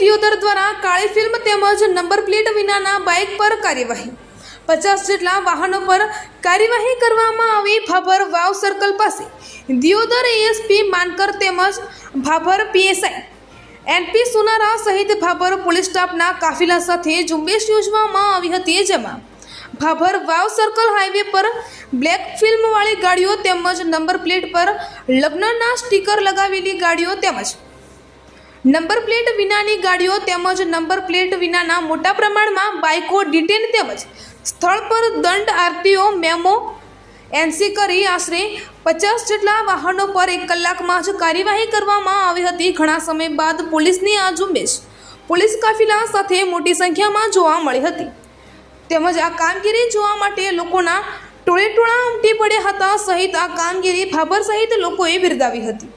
દિયોદર દ્વારા કાળી ફિલ્મ તેમજ નંબર પ્લેટ વિનાના બાઇક પર કાર્યવાહી. પચાસ જેટલા વાહનો પર કાર્યવાહી કરવામાં આવી ભાભર વાવ સર્કલ પાસે. દિયોદર એએસપી માનકર તેમજ ભાભર પીએસઆઈ. એનપી સોનારા સહિત ભાભર પોલીસ સ્ટાફના કાફિલા સાથે ઝુંબેશ યોજવામાં આવી હતી જેમાં ભાભર વાવ સર્કલ હાઈવે પર બ્લેક ફિલ્મવાળી ગાડીઓ તેમજ નંબર પ્લેટ પર લગ્નના સ્ટીકર લગાવેલી ગાડીઓ તેમજ નંબર પ્લેટ વિનાની ગાડીઓ તેમજ નંબર પ્લેટ વિનાના મોટા પ્રમાણમાં બાઇકો ડિટેન તેમજ સ્થળ પર દંડ આરટીઓ, મેમો એનસી કરી આશરે પચાસ જેટલા વાહનો પર એક કલાકમાં જ કાર્યવાહી કરવામાં આવી હતી. ઘણા સમય બાદ પોલીસની આ ઝુંબેશ પોલીસ કાફિલા સાથે મોટી સંખ્યામાં જોવા મળી હતી. તેમજ આ કામગીરી જોવા માટે લોકોના ટોળે ટોળા ઉમટી પડ્યા હતા. સહિત આ કામગીરી ભાભર સહિત લોકોએ બિરદાવી હતી.